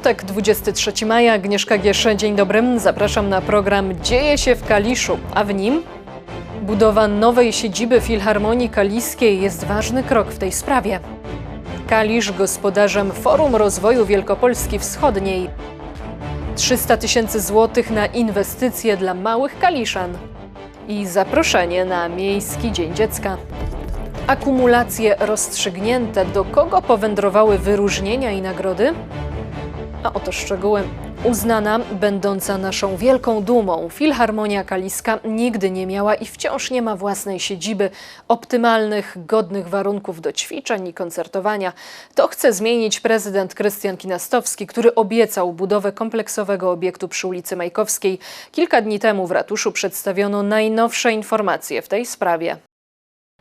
Piątek, 23 maja, Agnieszka Giesze. Dzień dobry. Zapraszam na program Dzieje się w Kaliszu, a w nim budowa nowej siedziby Filharmonii Kaliskiej jest ważny krok w tej sprawie. Kalisz gospodarzem Forum Rozwoju Wielkopolski Wschodniej. 300 tysięcy złotych na inwestycje dla małych Kaliszan i zaproszenie na Miejski Dzień Dziecka. Akumulacje rozstrzygnięte, do kogo powędrowały wyróżnienia i nagrody? A oto szczegóły. Uznana, będąca naszą wielką dumą, Filharmonia Kaliska nigdy nie miała i wciąż nie ma własnej siedziby, optymalnych, godnych warunków do ćwiczeń i koncertowania. To chce zmienić prezydent Krystian Kinastowski, który obiecał budowę kompleksowego obiektu przy ulicy Majkowskiej. Kilka dni temu w ratuszu przedstawiono najnowsze informacje w tej sprawie.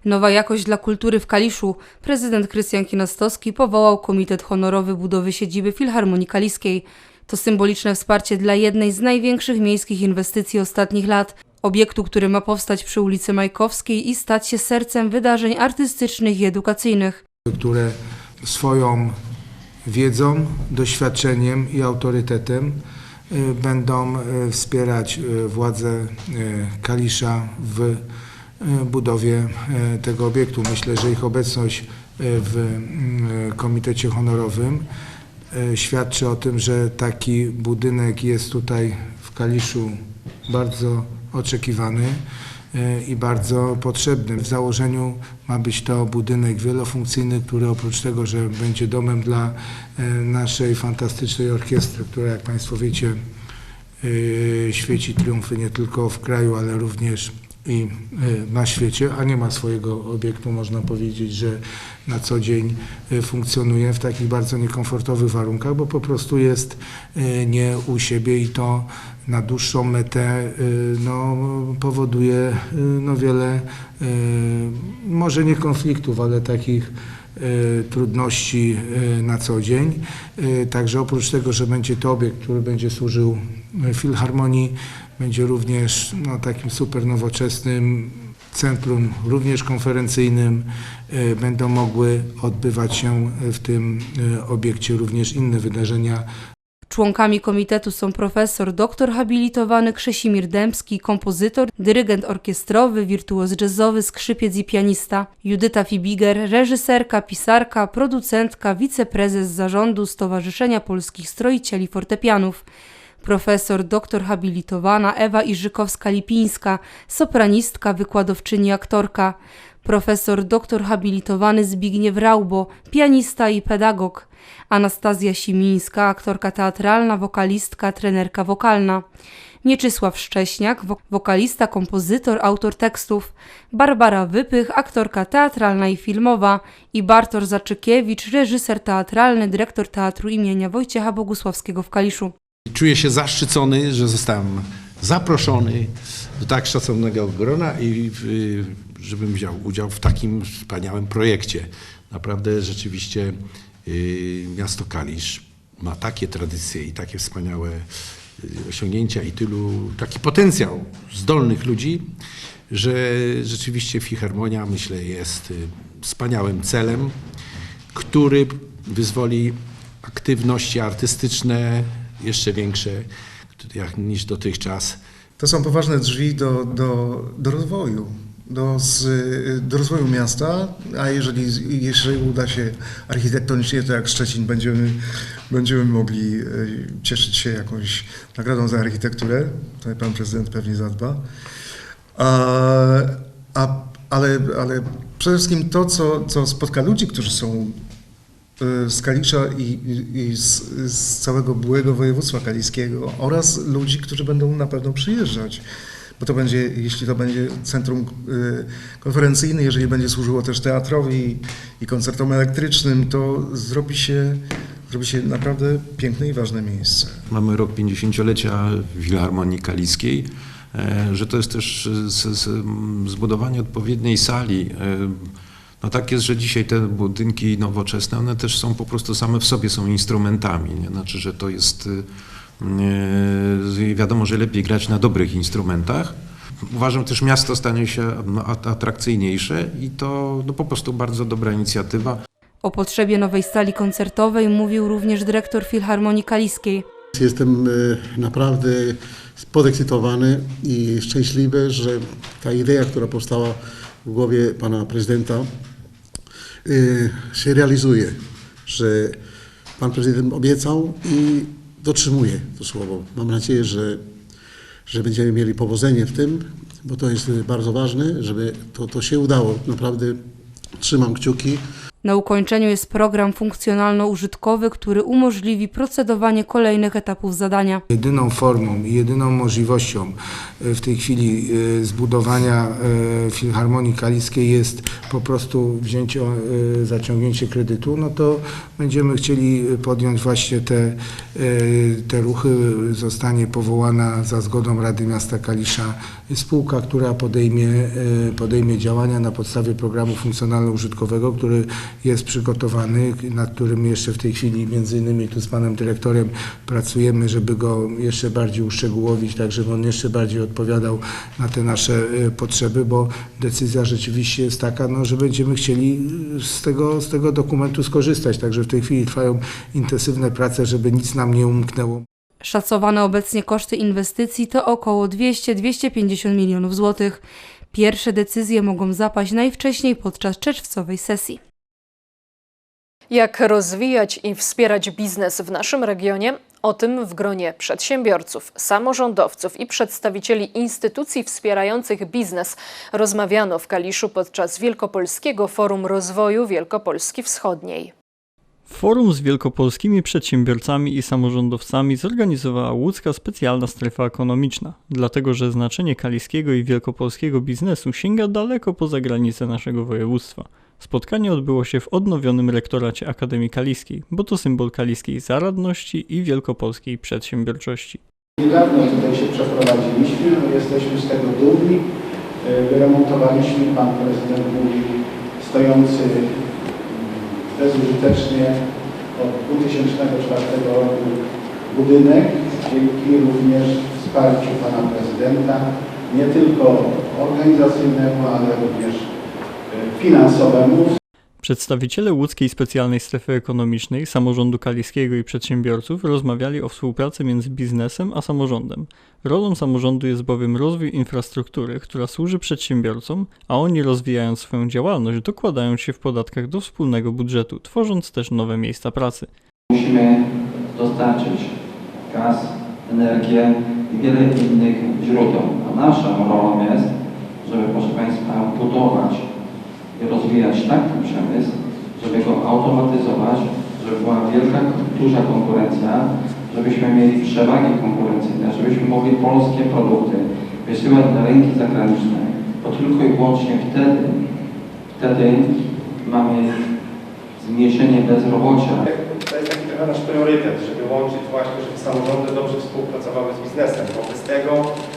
Nowa jakość dla kultury w Kaliszu. Prezydent Krystian Kinastowski powołał Komitet Honorowy Budowy Siedziby Filharmonii Kaliskiej. To symboliczne wsparcie dla jednej z największych miejskich inwestycji ostatnich lat. Obiektu, który ma powstać przy ulicy Majkowskiej i stać się sercem wydarzeń artystycznych i edukacyjnych. które swoją wiedzą, doświadczeniem i autorytetem y, będą y, wspierać y, władze Kalisza w budowie y, tego obiektu. Myślę, że ich obecność y, w Komitecie Honorowym świadczy o tym, że taki budynek jest tutaj w Kaliszu bardzo oczekiwany i bardzo potrzebny. W założeniu ma być to budynek wielofunkcyjny, który oprócz tego, że będzie domem dla naszej fantastycznej orkiestry, która jak Państwo wiecie świeci triumfy nie tylko w kraju, ale również i y, na świecie, a nie ma swojego obiektu, można powiedzieć, że na co dzień y, funkcjonuje w takich bardzo niekomfortowych warunkach, bo po prostu jest y, nie u siebie i to na dłuższą metę no, powoduje no, wiele, może nie konfliktów, ale takich trudności na co dzień. Także oprócz tego, że będzie to obiekt, który będzie służył Filharmonii, będzie również no, takim super nowoczesnym centrum, również konferencyjnym. Y, Będą mogły odbywać się w tym y, obiekcie również inne wydarzenia Członkami komitetu są profesor, doktor habilitowany Krzesimir Dębski, kompozytor, dyrygent orkiestrowy, wirtuoz jazzowy, skrzypiec i pianista, Judyta Fibiger, reżyserka, pisarka, producentka, wiceprezes zarządu Stowarzyszenia Polskich Stroicieli Fortepianów, profesor, doktor habilitowana Ewa Iżykowska-Lipińska, sopranistka, wykładowczyni, aktorka, profesor, doktor habilitowany Zbigniew Raubo, pianista i pedagog, Anastazja Simińska, aktorka teatralna, wokalistka, trenerka wokalna, Mieczysław Szcześniak, wo- wokalista, kompozytor, autor tekstów, Barbara Wypych, aktorka teatralna i filmowa. I Bartosz Zaczykiewicz, reżyser teatralny, dyrektor teatru imienia Wojciecha Bogusławskiego w Kaliszu. Czuję się zaszczycony, że zostałem zaproszony do tak szacownego grona i żebym wziął udział w takim wspaniałym projekcie. Naprawdę rzeczywiście y, miasto Kalisz ma takie tradycje i takie wspaniałe y, osiągnięcia i tylu, taki potencjał zdolnych ludzi, że rzeczywiście Filharmonia myślę jest y, wspaniałym celem, który wyzwoli aktywności artystyczne jeszcze większe jak, niż dotychczas. To są poważne drzwi do, do, do rozwoju, do, z, do rozwoju miasta, a jeżeli, jeżeli uda się architektonicznie, to jak Szczecin będziemy, będziemy mogli e, cieszyć się jakąś nagrodą za architekturę, tutaj pan prezydent pewnie zadba. A, a, ale, ale przede wszystkim to, co, co spotka ludzi, którzy są z Kalisza i, i, z, z całego byłego województwa kaliskiego oraz ludzi, którzy będą na pewno przyjeżdżać. Bo to będzie, jeśli to będzie centrum y, konferencyjne, jeżeli będzie służyło też teatrowi i koncertom elektrycznym, to zrobi się, zrobi się naprawdę piękne i ważne miejsce. Mamy rok 50-lecia Filharmonii Kaliskiej, e, że to jest też e, zbudowanie odpowiedniej sali. No tak jest, że dzisiaj te budynki nowoczesne, one też są po prostu same w sobie są instrumentami. Nie? Znaczy, że to jest e, wiadomo, że lepiej grać na dobrych instrumentach. Uważam też miasto stanie się at- atrakcyjniejsze i to no, po prostu bardzo dobra inicjatywa. O potrzebie nowej sali koncertowej mówił również dyrektor Filharmonii Kaliskiej. Jestem e, naprawdę podekscytowany i szczęśliwy, że ta idea, która powstała w głowie pana prezydenta, się realizuje, że pan prezydent obiecał i dotrzymuje to słowo. Mam nadzieję, że, że będziemy mieli powodzenie w tym, bo to jest bardzo ważne, żeby to, to się udało. Naprawdę trzymam kciuki. Na ukończeniu jest program funkcjonalno-użytkowy, który umożliwi procedowanie kolejnych etapów zadania. Jedyną formą i jedyną możliwością e, w tej chwili e, zbudowania e, Filharmonii Kaliskiej jest po prostu wzięcie, zaciągnięcie kredytu, no to będziemy chcieli podjąć właśnie te, te ruchy. Zostanie powołana za zgodą Rady Miasta Kalisza spółka, która podejmie, podejmie działania na podstawie programu funkcjonalno-użytkowego, który jest przygotowany, nad którym jeszcze w tej chwili między innymi tu z panem dyrektorem pracujemy, żeby go jeszcze bardziej uszczegółowić, tak żeby on jeszcze bardziej odpowiadał na te nasze e, potrzeby, bo decyzja rzeczywiście jest taka, no, że będziemy chcieli e, z tego, z tego dokumentu skorzystać. Także w tej chwili trwają intensywne prace, żeby nic nam nie umknęło. Szacowane obecnie koszty inwestycji to około 200-250 milionów złotych. Pierwsze decyzje mogą zapaść najwcześniej podczas czerwcowej sesji. Jak rozwijać i wspierać biznes w naszym regionie? O tym w gronie przedsiębiorców, samorządowców i przedstawicieli instytucji wspierających biznes rozmawiano w Kaliszu podczas Wielkopolskiego Forum Rozwoju Wielkopolski Wschodniej. Forum z wielkopolskimi przedsiębiorcami i samorządowcami zorganizowała łódzka specjalna strefa ekonomiczna, dlatego że znaczenie kaliskiego i wielkopolskiego biznesu sięga daleko poza granice naszego województwa. Spotkanie odbyło się w odnowionym rektoracie Akademii Kaliskiej, bo to symbol kaliskiej zaradności i wielkopolskiej przedsiębiorczości. Niedawno tutaj się przeprowadziliśmy, no jesteśmy z tego dumni. E, Wyremontowaliśmy, pan prezydent mówi, stojący mm, bezużytecznie od 2004 roku budynek, dzięki również wsparciu pana prezydenta, nie tylko organizacyjnemu, ale również finansowemu. Przedstawiciele łódzkiej specjalnej strefy ekonomicznej, samorządu kaliskiego i przedsiębiorców rozmawiali o współpracy między biznesem a samorządem. Rolą samorządu jest bowiem rozwój infrastruktury, która służy przedsiębiorcom, a oni rozwijając swoją działalność dokładają się w podatkach do wspólnego budżetu, tworząc też nowe miejsca pracy. Musimy dostarczyć gaz, energię i wiele innych źródeł. A naszą rolą jest, żeby, proszę Państwa, budować rozwijać tak ten przemysł, żeby go automatyzować, żeby była wielka, duża konkurencja, żebyśmy mieli przewagi konkurencyjne, żebyśmy mogli polskie produkty wysyłać na rynki zagraniczne, bo tylko i wyłącznie wtedy, wtedy mamy zmniejszenie bezrobocia. To jest taki trochę nasz priorytet, żeby łączyć właśnie, żeby samorządy dobrze współpracowały z biznesem, bo bez tego,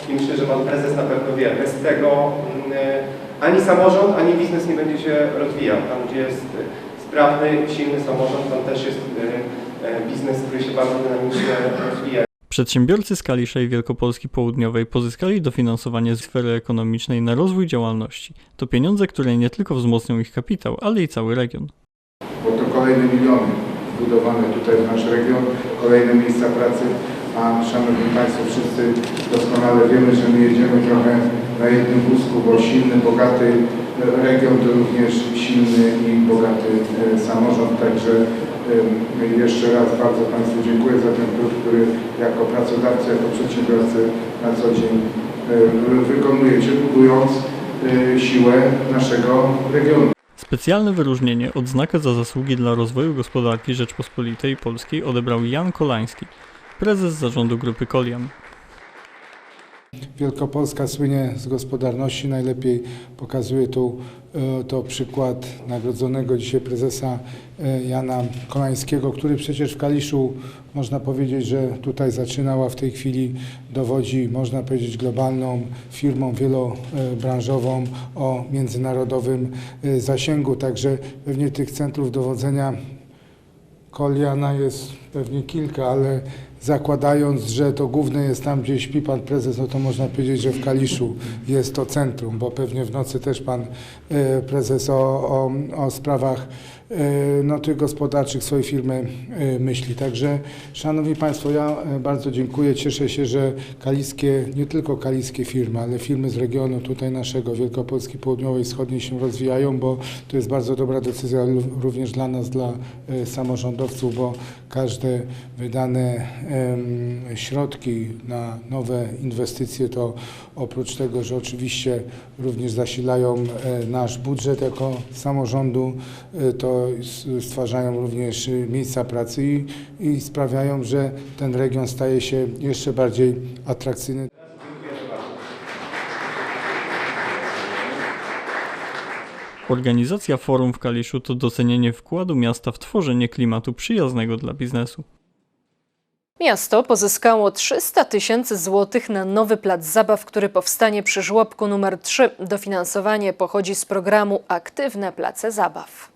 i myślę, że Pan Prezes na pewno wie, bez tego mm, ani samorząd, ani biznes nie będzie się rozwijał. Tam, gdzie jest y, sprawny, silny samorząd, tam też jest y, y, biznes, który się bardzo dynamicznie rozwija. Przedsiębiorcy z Kalisza i Wielkopolski Południowej pozyskali dofinansowanie z sfery ekonomicznej na rozwój działalności. To pieniądze, które nie tylko wzmocnią ich kapitał, ale i cały region. bo to kolejne miliony wbudowane tutaj w nasz region, kolejne miejsca pracy, a Szanowni Państwo, wszyscy doskonale wiemy, że my jedziemy trochę na jednym wózku, bo silny, bogaty region to również silny i bogaty e, samorząd, także jeszcze raz bardzo Państwu dziękuję za ten trud, który jako pracodawcy, jako przedsiębiorcy na co dzień wykonujecie, budując e, siłę naszego regionu. Specjalne wyróżnienie odznakę za zasługi dla rozwoju gospodarki Rzeczpospolitej Polskiej odebrał Jan Kolański, prezes zarządu grupy Kolian. Wielkopolska słynie z gospodarności. Najlepiej pokazuje tu e, to przykład nagrodzonego dzisiaj prezesa e, Jana Kolańskiego, który przecież w Kaliszu można powiedzieć, że tutaj zaczynał, a w tej chwili dowodzi, można powiedzieć, globalną firmą wielobranżową o międzynarodowym e, zasięgu. Także pewnie tych centrów dowodzenia Koliana jest pewnie kilka, ale zakładając, że to główne jest tam, gdzie śpi pan prezes, no to można powiedzieć, że w Kaliszu jest to centrum, bo pewnie w nocy też pan e, prezes o, o, o sprawach no, tych gospodarczych swojej firmy e, myśli. Także, Szanowni Państwo, ja e, bardzo dziękuję. Cieszę się, że kaliskie, nie tylko kaliskie firmy, ale firmy z regionu tutaj naszego, Wielkopolski Południowej, Wschodniej się rozwijają, bo to jest bardzo dobra decyzja również dla nas, dla e, samorządowców, bo każde wydane środki na nowe inwestycje to oprócz tego, że oczywiście również zasilają e, nasz budżet jako samorządu, e, to stwarzają również e, miejsca pracy i, i sprawiają, że ten region staje się jeszcze bardziej atrakcyjny. Organizacja forum w Kaliszu to docenienie wkładu miasta w tworzenie klimatu przyjaznego dla biznesu. Miasto pozyskało 300 tysięcy złotych na nowy plac zabaw, który powstanie przy żłobku numer 3. Dofinansowanie pochodzi z programu Aktywne Place Zabaw.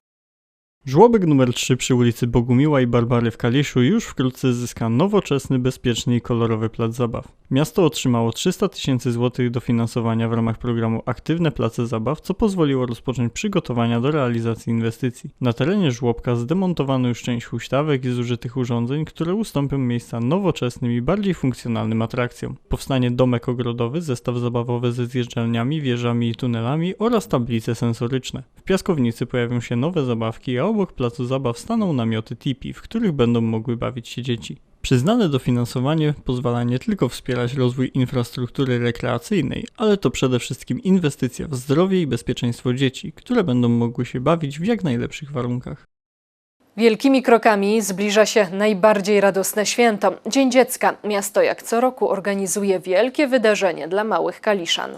Żłobek numer 3 przy ulicy Bogumiła i Barbary w Kaliszu już wkrótce zyska nowoczesny, bezpieczny i kolorowy plac zabaw. Miasto otrzymało 300 tysięcy złotych dofinansowania w ramach programu Aktywne Place Zabaw, co pozwoliło rozpocząć przygotowania do realizacji inwestycji. Na terenie żłobka zdemontowano już część huśtawek i zużytych urządzeń, które ustąpią miejsca nowoczesnym i bardziej funkcjonalnym atrakcjom. Powstanie domek ogrodowy, zestaw zabawowy ze zjeżdżalniami, wieżami i tunelami oraz tablice sensoryczne. W piaskownicy pojawią się nowe zabawki, a obok placu zabaw staną namioty tipi, w których będą mogły bawić się dzieci. Przyznane dofinansowanie pozwala nie tylko wspierać rozwój infrastruktury rekreacyjnej, ale to przede wszystkim inwestycja w zdrowie i bezpieczeństwo dzieci, które będą mogły się bawić w jak najlepszych warunkach. Wielkimi krokami zbliża się najbardziej radosne święto Dzień Dziecka. Miasto jak co roku organizuje wielkie wydarzenie dla małych Kaliszan.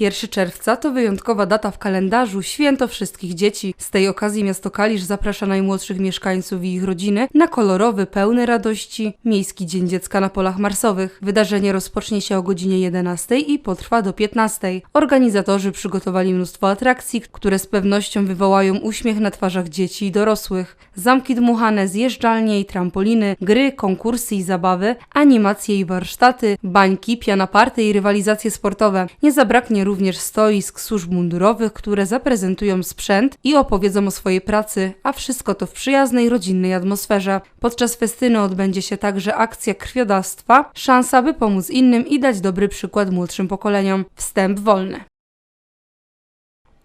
1 czerwca to wyjątkowa data w kalendarzu, święto wszystkich dzieci. Z tej okazji miasto Kalisz zaprasza najmłodszych mieszkańców i ich rodziny na kolorowy, pełny radości Miejski Dzień Dziecka na Polach Marsowych. Wydarzenie rozpocznie się o godzinie 11 i potrwa do 15. Organizatorzy przygotowali mnóstwo atrakcji, które z pewnością wywołają uśmiech na twarzach dzieci i dorosłych. Zamki dmuchane, zjeżdżalnie i trampoliny, gry, konkursy i zabawy, animacje i warsztaty, bańki, piana party i rywalizacje sportowe. Nie zabraknie również stoisk służb mundurowych, które zaprezentują sprzęt i opowiedzą o swojej pracy, a wszystko to w przyjaznej, rodzinnej atmosferze. Podczas festynu odbędzie się także akcja krwiodawstwa, szansa by pomóc innym i dać dobry przykład młodszym pokoleniom. Wstęp wolny.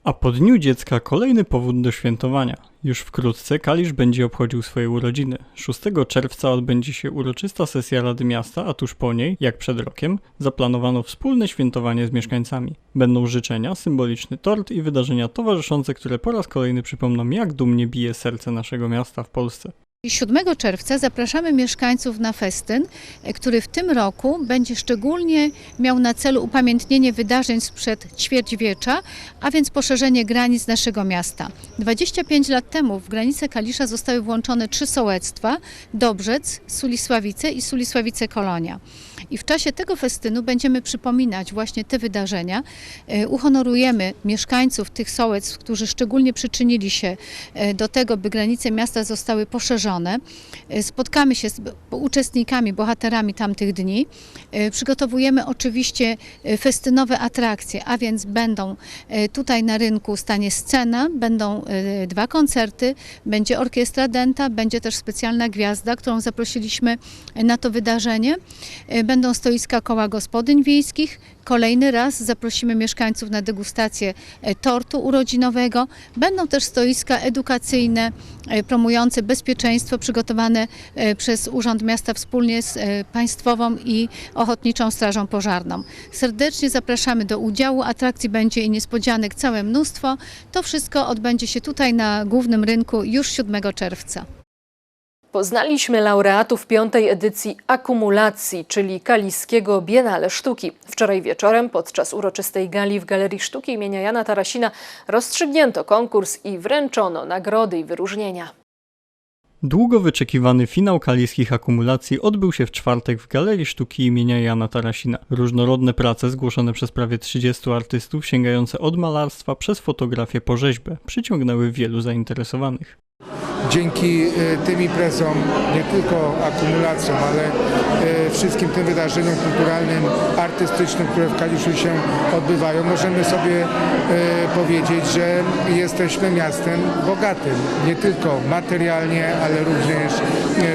A po Dniu Dziecka kolejny powód do świętowania. Już wkrótce Kalisz będzie obchodził swoje urodziny. 6 czerwca odbędzie się uroczysta sesja Rady Miasta, a tuż po niej, jak przed rokiem, zaplanowano wspólne świętowanie z mieszkańcami. Będą życzenia, symboliczny tort i wydarzenia towarzyszące, które po raz kolejny przypomną, jak dumnie bije serce naszego miasta w Polsce. 7 czerwca zapraszamy mieszkańców na festyn, e, który w tym roku będzie szczególnie miał na celu upamiętnienie wydarzeń sprzed ćwierćwiecza, a więc poszerzenie granic naszego miasta. 25 lat temu w granice Kalisza zostały włączone trzy sołectwa: Dobrzec, Sulisławice i Sulisławice Kolonia. I w czasie tego festynu będziemy przypominać właśnie te wydarzenia. E, Uhonorujemy mieszkańców tych sołectw, którzy szczególnie przyczynili się e, do tego, by granice miasta zostały poszerzone. E, Spotkamy się z uczestnikami, bohaterami tamtych dni. Przygotowujemy oczywiście festynowe atrakcje, a więc będą tutaj na rynku stanie scena, będą dwa koncerty, będzie orkiestra denta, będzie też specjalna gwiazda, którą zaprosiliśmy na to wydarzenie. E, Będą stoiska koła gospodyń wiejskich. Kolejny raz zaprosimy mieszkańców na degustację e, tortu urodzinowego. Będą też stoiska edukacyjne e, promujące bezpieczeństwo przygotowane e, przez Urząd Miasta wspólnie z Państwową i Ochotniczą Strażą Pożarną. Serdecznie zapraszamy do udziału. Atrakcji będzie i niespodzianek całe mnóstwo. To wszystko odbędzie się tutaj na głównym rynku już 7 czerwca. Poznaliśmy laureatów piątej edycji Akumulacji, czyli Kaliskiego Biennale Sztuki. Wczoraj wieczorem podczas uroczystej gali w Galerii Sztuki imienia Jana Tarasina rozstrzygnięto konkurs i wręczono nagrody i wyróżnienia. Długo wyczekiwany finał kaliskich akumulacji odbył się w czwartek w Galerii Sztuki imienia Jana Tarasina. Różnorodne prace zgłoszone przez prawie 30 artystów, sięgające od malarstwa przez fotografię po rzeźbę, przyciągnęły wielu zainteresowanych. Dzięki e, tym imprezom, nie tylko akumulacjom, ale e, wszystkim tym wydarzeniom kulturalnym, artystycznym, które w Kaliszu się odbywają, możemy sobie e, powiedzieć, że jesteśmy miastem bogatym, nie tylko materialnie, ale również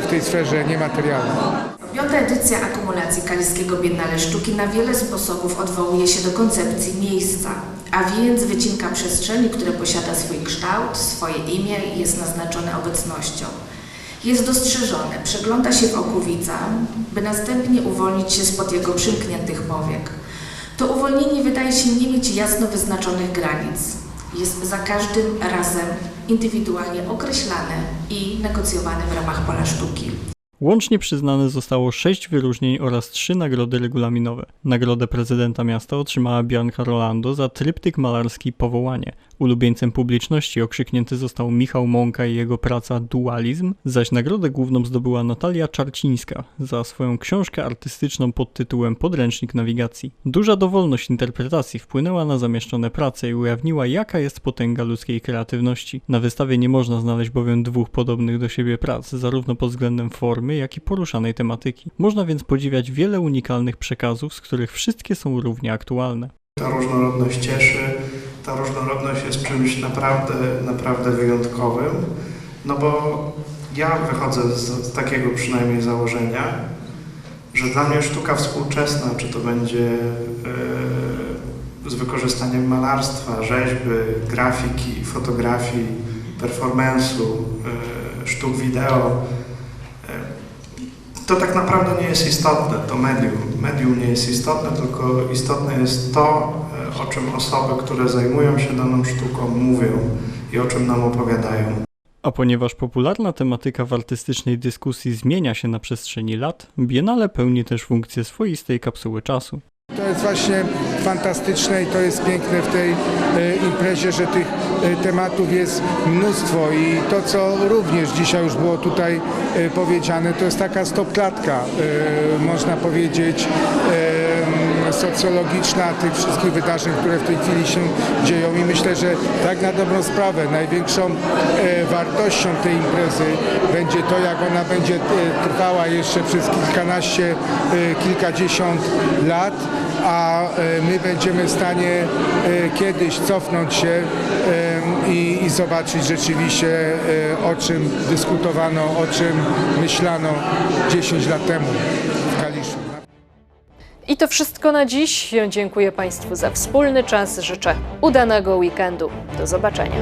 w tej sferze niematerialnej. Piąta edycja akumulacji Kaliskiego Biennale Sztuki na wiele sposobów odwołuje się do koncepcji miejsca, a więc wycinka przestrzeni, które posiada swój kształt, swoje imię i jest naznaczone obecnością. Jest dostrzeżone, przegląda się wokół widza, by następnie uwolnić się spod jego przymkniętych powiek. To uwolnienie wydaje się nie mieć jasno wyznaczonych granic. Jest za każdym razem indywidualnie określane i negocjowane w ramach pola sztuki. Łącznie przyznane zostało sześć wyróżnień oraz trzy nagrody regulaminowe. Nagrodę prezydenta miasta otrzymała Bianca Rolando za tryptyk malarski Powołanie. Ulubieńcem publiczności okrzyknięty został Michał Mąka i jego praca Dualizm, zaś nagrodę główną zdobyła Natalia Czarcińska za swoją książkę artystyczną pod tytułem Podręcznik nawigacji. Duża dowolność interpretacji wpłynęła na zamieszczone prace i ujawniła jaka jest potęga ludzkiej kreatywności. Na wystawie nie można znaleźć bowiem dwóch podobnych do siebie prac, zarówno pod względem formy, jak i poruszanej tematyki. Można więc podziwiać wiele unikalnych przekazów, z których wszystkie są równie aktualne. Ta różnorodność cieszy, ta różnorodność jest czymś naprawdę, naprawdę wyjątkowym, no bo ja wychodzę z, z takiego przynajmniej założenia, że dla mnie sztuka współczesna, czy to będzie e, z wykorzystaniem malarstwa, rzeźby, grafiki, fotografii, performance'u, e, sztuk wideo, e, to tak naprawdę nie jest istotne, to medium. Medium nie jest istotne, tylko istotne jest to, o czym osoby, które zajmują się daną sztuką, mówią i o czym nam opowiadają. A ponieważ popularna tematyka w artystycznej dyskusji zmienia się na przestrzeni lat, Biennale pełni też funkcję swoistej kapsuły czasu. To jest właśnie fantastyczne i to jest piękne w tej e, imprezie, że tych e, tematów jest mnóstwo i to, co również dzisiaj już było tutaj e, powiedziane, to jest taka stopklatka, e, można powiedzieć, e, socjologiczna tych wszystkich wydarzeń, które w tej chwili się dzieją i myślę, że tak na dobrą sprawę największą e, wartością tej imprezy będzie to, jak ona będzie e, trwała jeszcze przez kilkanaście, e, kilkadziesiąt lat, a my będziemy w stanie kiedyś cofnąć się i, i zobaczyć rzeczywiście o czym dyskutowano, o czym myślano 10 lat temu. I to wszystko na dziś. Dziękuję Państwu za wspólny czas. Życzę udanego weekendu. Do zobaczenia.